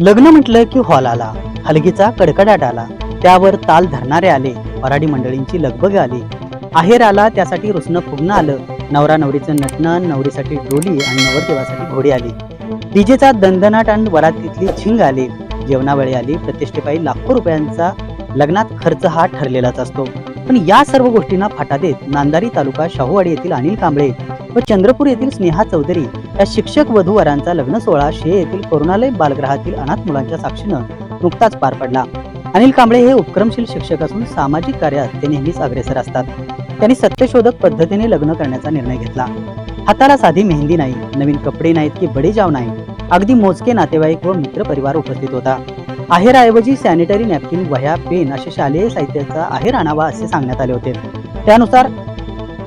लग्न म्हटलं की हॉल आला. हलगीचा कडकडाट आला. त्यावर ताल धरणारे आले. वराडी मंडळींची लगबग आली. आहेर आला त्यासाठी रुसणं फुगणं आलं. नवरा नवरीचं नटणं नवरीसाठी डोली आणि नवरदेवासाठी घोडी आली. डीजेचा दणदणाट आणि वरातीतली झिंग आली. जेवणावेळी आली. प्रतिष्ठेपायी लाखो रुपयांचा लग्नात खर्च हा ठरलेलाच असतो. पण या सर्व गोष्टींना फाटा देत नांदारी तालुका शाहूवाडी येथील अनिल कांबळे व चंद्रपूर येथील स्नेहा चौधरी या शिक्षक वधू वरांचा लग्न सोहळा शे येथील करुणालय बालगृहातील अनाथ मुलांच्या साक्षीनं नुकताच पार पडला. अनिल कांबळे हे उपक्रमशील शिक्षक असून सामाजिक कार्यात ते नेहमीच अग्रेसर असतात. त्यांनी सत्यशोधक पद्धतीने लग्न करण्याचा निर्णय घेतला. हाताला साधी मेहंदी नाही नवीन कपडे नाहीत की बडे जाव नाही. अगदी मोजके नातेवाईक व मित्र परिवार उपस्थित होता. आहेराऐवजी सॅनिटरी नॅपकिन वह्या पेन असे शालेय साहित्याचा आहेर आणावा असे सांगण्यात आले होते. त्यानुसार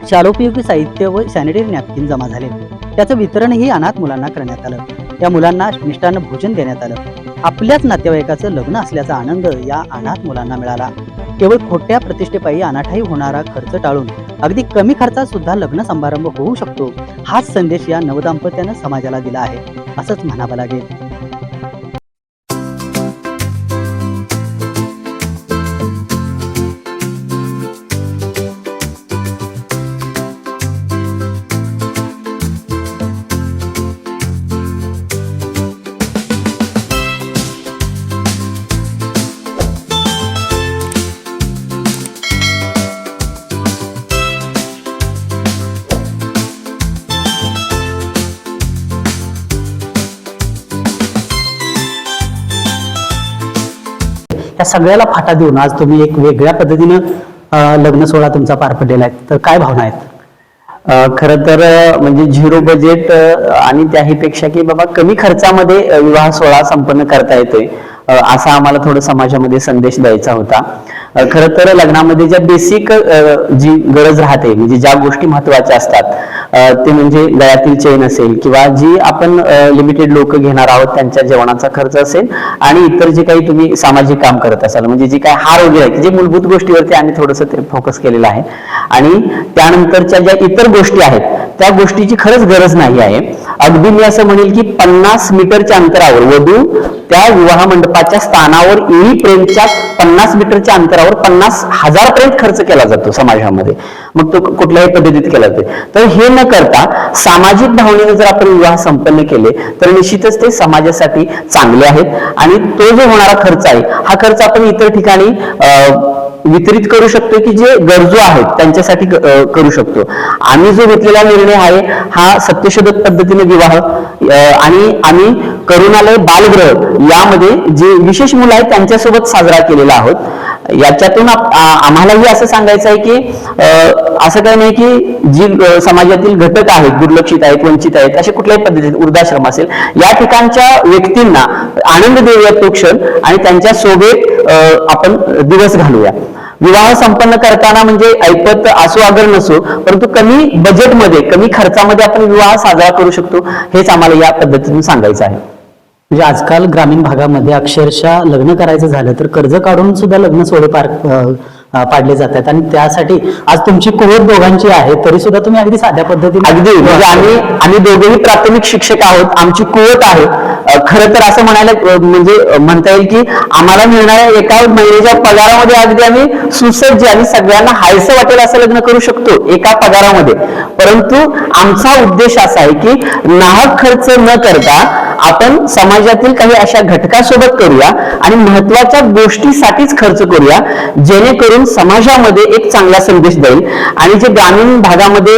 शालोपयोगी साहित्य व सॅनिटरी नॅपकिन जमा झाले. त्याचं वितरणही अनाथ मुलांना करण्यात आलं. या मुलांना मिष्टान्न भोजन देण्यात आलं. आपल्याच नातेवाईकाचं लग्न असल्याचा आनंद या अनाथ मुलांना मिळाला. केवळ खोट्या प्रतिष्ठेपायी अनाठाई होणारा खर्च टाळून अगदी कमी खर्चात सुद्धा लग्न समारंभ होऊ शकतो हाच संदेश या नवदाम्पत्यानं समाजाला दिला आहे असंच म्हणावं लागेल. सगळ्याला फाटा देऊन आज तुम्ही एक वेगळ्या पद्धतीनं लग्न सोहळा तुमचा पार पडलेला आहे. तर काय भावना आहेत? खर खरं तर म्हणजे झिरो बजेट आणि त्याही पेक्षा की बाबा कमी खर्चामध्ये विवाह सोहळा संपन्न करता येतोय. असा आम्हाला थोडं समाजामध्ये संदेश द्यायचा होता. खर खरं तर लग्नामध्ये ज्या बेसिक जी गरज राहते म्हणजे ज्या गोष्टी महत्त्वाच्या असतात ते म्हणजे गळ्यातील चेन असेल किंवा जी आपण लिमिटेड लोक घेणार आहोत त्यांच्या जेवणाचा खर्च असेल आणि इतर जे काही तुम्ही सामाजिक काम करत असाल म्हणजे जी काही हार वगैरे आहे जे मूलभूत गोष्टीवरती आम्ही थोडंसं ते फोकस केलेलं आहे. आणि त्यानंतरच्या ज्या इतर गोष्टी आहेत त्या गोष्टीची खरंच गरज नाही आहे. अगदी मी असं म्हणेल की पन्नास मीटरच्या अंतरावर वधू त्या विवाह मंडपाच्या स्थानावर येईपर्यंतच्या पन्नास मीटरच्या अंतरावर पन्नास हजारपर्यंत खर्च केला जातो समाजामध्ये. मग तो कुठल्याही पद्धतीत केला जातो. तर हे न करता सामाजिक भावनेने जर आपण विवाह संपन्न केले तर निश्चितच ते समाजासाठी चांगले आहेत. आणि तो जो होणारा खर्च आहे हा खर्च आपण इतर ठिकाणी वितरित करू शकतो की जे गरजू आहेत त्यांच्यासाठी अं, करू शकतो. आम्ही जो घेतलेला निर्णय आहे हा सत्यशोधक पद्धतीने विवाह अं, आणि आम्ही करुणालय बालग्रह यामध्ये जे विशेष मुलं आहेत त्यांच्यासोबत साजरा केलेला आहोत. याच्यातून आम्हालाही असं सांगायचं आहे की अं, असं काही नाही की जी समाजातील घटक आहेत दुर्लक्षित आहेत वंचित आहेत अशा कुठल्याही पद्धतीत वृद्धाश्रम असेल या ठिकाणच्या व्यक्तींना आनंद देऊया तो क्षण आणि त्यांच्यासोबत अं, आपण दिवस घालूया. विवाह संपन्न करताना म्हणजे ऐपत असो अगर नसो परंतु कमी बजेटमध्ये कमी खर्चामध्ये आपण विवाह साजरा करू शकतो हेच आम्हाला या पद्धतीतून सांगायचं आहे. म्हणजे आजकाल ग्रामीण भागामध्ये अक्षरशः लग्न करायचं झालं तर कर्ज काढून सुद्धा लग्न सोहळे पार पाडले जातात. आणि त्यासाठी आज तुमची कुवत दोघांची आहे तरी सुद्धा तुम्ही अगदी साध्या पद्धतीने अगदी. म्हणजे आम्ही आम्ही दोघेही प्राथमिक शिक्षक आहोत आमची कुवत आहे. खरं तर असं म्हणायला म्हणजे म्हणता येईल की आम्हाला मिळणाऱ्या एका महिन्याच्या पगारामध्ये अगदी आम्ही सुसज्ज आणि सगळ्यांना हायसं वाटेल असं लग्न करू शकतो एका पगारामध्ये. परंतु आमचा उद्देश असा आहे की नाहक खर्च न करता आपण समाजातील काही अशा घटकासोबत करूया आणि महत्त्वाच्या गोष्टीसाठीच खर्च करूया जेणेकरून समाजामध्ये एक चांगला संदेश देईल आणि जे ग्रामीण भागामध्ये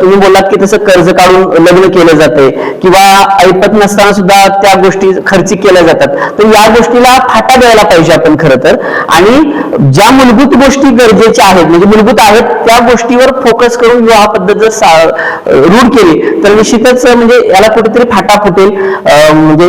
तुम्ही बोलात की तसं कर्ज काढून लग्न केलं जाते किंवा ऐपत नसताना सुद्धा त्या गोष्टी खर्ची केल्या जातात. तर या गोष्टीला फाटा द्यायला पाहिजे आपण खरं तर. आणि ज्या मूलभूत गोष्टी गरजेच्या आहेत म्हणजे मूलभूत आहेत त्या गोष्टीवर फोकस करून विवाह पद्धत जर रूढ केली तर निश्चितच म्हणजे याला कुठेतरी फाटा फुटेल. म्हणजे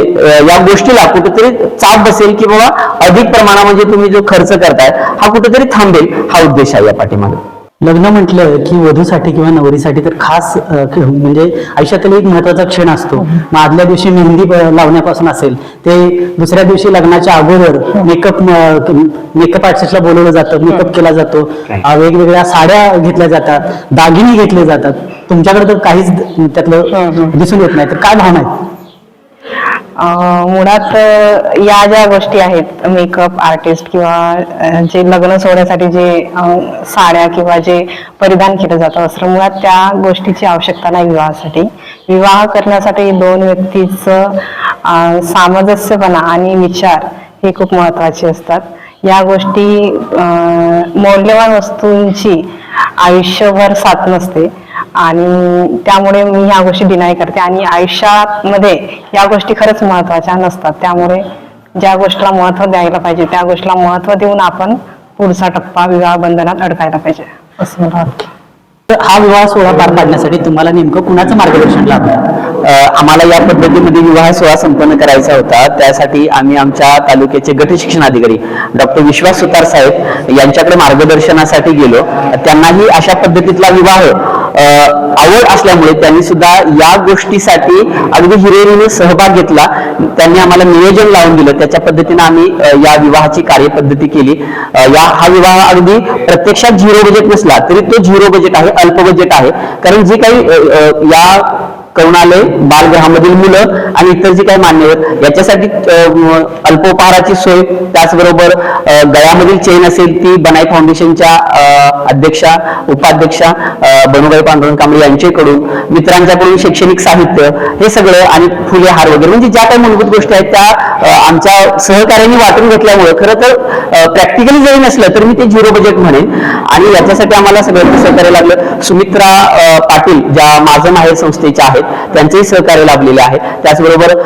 या गोष्टीला कुठेतरी चाप बसेल की बाबा अधिक प्रमाणामध्ये तुम्ही जो खर्च करताय हा कुठेतरी थांबेल हा उद्देश आहे या पाठीमागे. लग्न म्हटलं की वधूसाठी किंवा नवरीसाठी तर खास म्हणजे आयुष्यातील एक महत्त्वाचा क्षण असतो. मग आदल्या दिवशी मेहंदी लावण्यापासून असेल ते दुसऱ्या दिवशी लग्नाच्या अगोदर मेकअप मेकअप आर्टिस्टला बोलवलं जातं मेकअप केला जातो. वेगवेगळ्या साड्या घेतल्या जातात दागिने घेतले जातात. तुमच्याकडे तर काहीच त्यातलं दिसून येत नाही. तर काय भावना आहेत? अं, मुळात या ज्या गोष्टी आहेत मेकअप आर्टिस्ट किंवा जे लग्न सोहळ्यासाठी जे साड्या किंवा जे परिधान केलं जातं वस्त्र मुळात त्या गोष्टीची आवश्यकता नाही विवाहासाठी. विवाह करण्यासाठी दोन व्यक्तीचं सामंजस्यपणा आणि विचार हे खूप महत्त्वाचे असतात. या गोष्टी मौल्यवान वस्तूंची आयुष्यभर साथ नसते. आणि त्यामुळे मी ह्या गोष्टी डिनाय करते. आणि आयुष्यामध्ये या गोष्टी खरंच महत्त्वाच्या नसतात. त्यामुळे ज्या गोष्टीला महत्त्व द्यायला पाहिजे त्या गोष्टीला महत्त्व देऊन आपण पुढचा टप्पा विवाह बंधनात अडकायला पाहिजे. असं मला वाटतं. तर हा विवाह सोहळा पार पाडण्यासाठी तुम्हाला नेमकं कुणाचं मार्गदर्शन लाभलं आम्हाला या पद्धतीमध्ये विवाह सोहळा संपन्न करायचा होता. त्यासाठी आम्ही आमच्या तालुक्याचे गट शिक्षण अधिकारी डॉक्टर विश्वास सुतार साहेब यांच्याकडे मार्गदर्शनासाठी गेलो. त्यांनाही अशा पद्धतीतला विवाह आवड असल्यामुळे त्यांनी सुद्धा या गोष्टीसाठी अगदी हिरेरीने सहभाग घेतला. त्यांनी आम्हाला नियोजन लावून दिलं. त्याच्या पद्धतीने आम्ही या विवाहाची कार्यपद्धती केली. या हा विवाह अगदी प्रत्यक्षात झिरो बजेट नसला तरी तो झिरो बजेट आहे अल्प बजेट आहे. कारण जे काही या करुणालय बालगृहामधील मुलं आणि इतर जी काही मान्यवर याच्यासाठी अल्पोपहाराची सोय त्याचबरोबर गळ्यामधील चेन असेल ती बनाई फाउंडेशनच्या अध्यक्षा उपाध्यक्षा अ, बनुबाई पांडुरंग कांबळे यांच्याकडून मित्रांच्याकडून शैक्षणिक साहित्य हे सगळं आणि फुले हार वगैरे म्हणजे ज्या काही मूलभूत गोष्टी आहेत त्या आमच्या सहकार्याने वाटून घेतल्यामुळे खरं तर प्रॅक्टिकली जरी नसलं तर मी ते झिरो बजेट म्हणेन. आणि याच्यासाठी आम्हाला सगळं सहकार्य लागलं. सुमित्रा पाटील ज्या माझं माहेर संस्थेच्या आहेत त्यांचेही सहकार्य लाभलेले आहे. त्याचबरोबर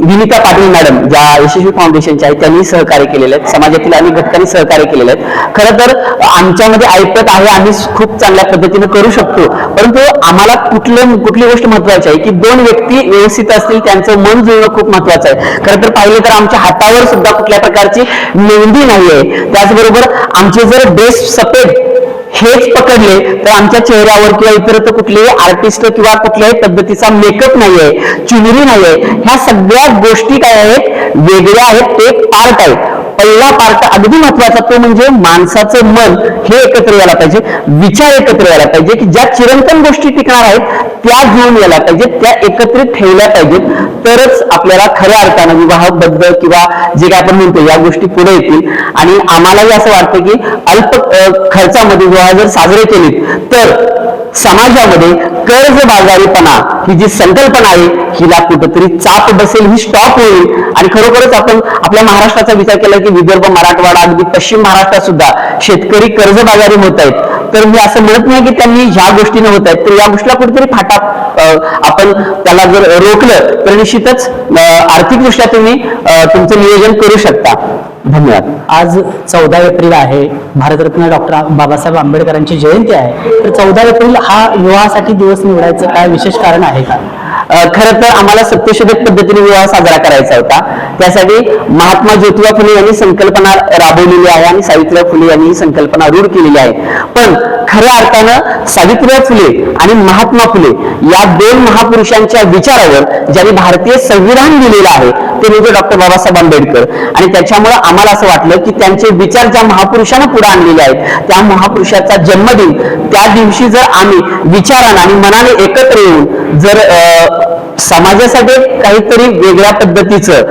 विनिता पाटील मॅडम ज्या यशस्वी फाउंडेशनच्या आहेत त्यांनी सहकार्य केलेले आहेत. समाजातील अनेक घटकांनी सहकार्य केलेले आहेत. खरं तर आमच्यामध्ये ऐकत आहे आम्ही खूप चांगल्या पद्धतीने करू शकतो. परंतु आम्हाला कुठलं कुठली गोष्ट महत्वाची आहे की दोन व्यक्ती व्यवस्थित असतील त्यांचं मन जुळणं खूप महत्वाचं आहे. खरं तर पाहिलं तर आमच्या हातावर सुद्धा कुठल्या प्रकारची नोंदी नाही आहे त्याचबरोबर आमचे जर बेस्ट सपेट हेच पकडले तर आमच्या चेहऱ्यावर किंवा इतरत्र कुठलेही आर्टिस्ट किंवा कुठल्याही पद्धतीचा मेकअप नाहीये चुनरी नाहीये. ह्या सगळ्या गोष्टी काय आहेत? वेगळ्या आहेत ते पार्ट आहे. पहिला पार्ट अगदी महत्त्वाचा तो म्हणजे माणसाचं मन हे एकत्र यायला पाहिजे विचार एकत्र यायला पाहिजे की ज्या चिरंतन गोष्टी टिकणार आहेत त्या घेऊन यायला पाहिजेत त्या एकत्रित ठेवल्या पाहिजेत. तरच आपल्याला खऱ्या अर्थानं विवाहबद्ध किंवा जे काय आपण म्हणतो या गोष्टी पुढे येतील. आणि आम्हालाही असं वाटतं की अल्प खर्चामध्ये विवाह जर साजरे केले तर समाजामध्ये कर्जबाजारीपणा ही जी संकल्पना आहे हिला कुठंतरी चाप बसेल ही स्टॉप होईल. आणि खरोखरच आपण आपल्या महाराष्ट्राचा विचार केला की विदर्भ मराठवाडा अगदी पश्चिम महाराष्ट्रात सुद्धा शेतकरी कर्जबाजारी होत आहेत तर मी असं म्हणत नाही की त्यांनी ह्या गोष्टीने होत आहेत तर या गोष्टीला कुठेतरी फाटा आपण त्याला जर रोखलं तर निश्चितच आर्थिकदृष्ट्या तुम्ही तुमचं नियोजन करू शकता. धन्यवाद. आज चौदा एप्रिल आहे. भारतरत्न डॉक्टर बाबासाहेब आंबेडकरांची जयंती आहे. तर चौदा एप्रिल हा विवाहासाठी दिवस निवडायचं काय विशेष कारण आहे का? खरं तर आम्हाला सत्यशोधक पद्धतीने विवाह साजरा करायचा होता. त्यासाठी महात्मा ज्योतिबा फुले यांनी संकल्पना राबवलेली आहे आणि सावित्रीबाई फुले यांनी ही संकल्पना रूढ केलेली आहे. पण खऱ्या अर्थानं सावित्रीबाई फुले आणि महात्मा फुले या दोन महापुरुषांच्या विचारावर ज्यांनी भारतीय संविधान दिलेलं आहे ते म्हणजे डॉक्टर बाबासाहेब आंबेडकर. आणि त्याच्यामुळे आम्हाला असं वाटलं की त्यांचे विचार ज्या महापुरुषानं पुढे आणलेले आहेत त्या महापुरुषाचा जन्मदिन त्या दिवशी जर आम्ही विचारानं आणि मनाने एकत्र येऊन जर अ, समाजासाठी काहीतरी वेगळ्या पद्धतीचं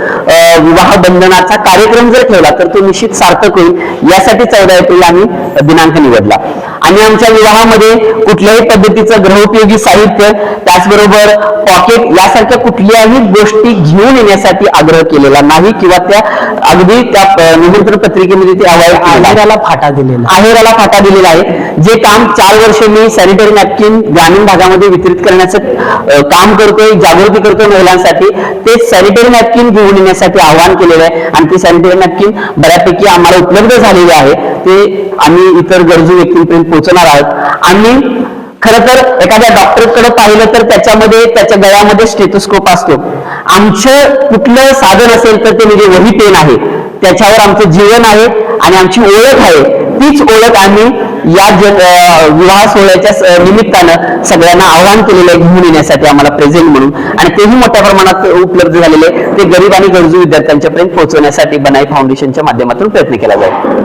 विवाह बंधनाचा कार्यक्रम जर ठेवला तर तो निश्चित सार्थक होईल. यासाठी चौदा एप्रिल आम्ही दिनांक निवडला. आणि आमच्या विवाहामध्ये कुठल्याही पद्धतीचं ग्रहोपयोगी साहित्य त्याचबरोबर पॉकेट यासारख्या कुठल्याही गोष्टी घेऊन येण्यासाठी आग्रह केलेला नाही किंवा त्या अगदी त्या निमंत्रण पत्रिकेमध्ये ते आहेराला फाटा दिलेला आहेराला फाटा दिलेला आहे. जे काम चार वर्ष मी सॅनिटरी नॅपकिन ग्रामीण भागामध्ये वितरित करण्याचं काम करतोय जागृती करतो महिलांसाठी. ते सॅनिटरी नॅपकिन घेऊन येण्यासाठी आवाहन केलेलं आहे. आणि ती सॅनिटरी नॅपकिन बऱ्यापैकी आम्हाला उपलब्ध झालेली आहे. ते आम्ही इतर गरजू व्यक्तींपर्यंत पोहोचणार आहोत. आम्ही खरं तर एखाद्या डॉक्टरकडे पाहिलं तर त्याच्यामध्ये त्याच्या गळ्यामध्ये स्टेथोस्कोप असतो. आमचं कुठलं साधन असेल तर ते म्हणजे वही पेन आहे. त्याच्यावर आमचं जीवन आहे आणि आमची ओळख आहे. तीच ओळख आम्ही या विवाह सोहळ्याच्या निमित्तानं सगळ्यांना आवाहन केलेलं आहे घेऊन येण्यासाठी आम्हाला प्रेझेंट म्हणून. आणि तेही मोठ्या प्रमाणात उपलब्ध झालेले ते गरीब आणि गरजू विद्यार्थ्यांच्या पर्यंत पोहोचवण्यासाठी बनाई फाउंडेशनच्या माध्यमातून प्रयत्न केला जाईल.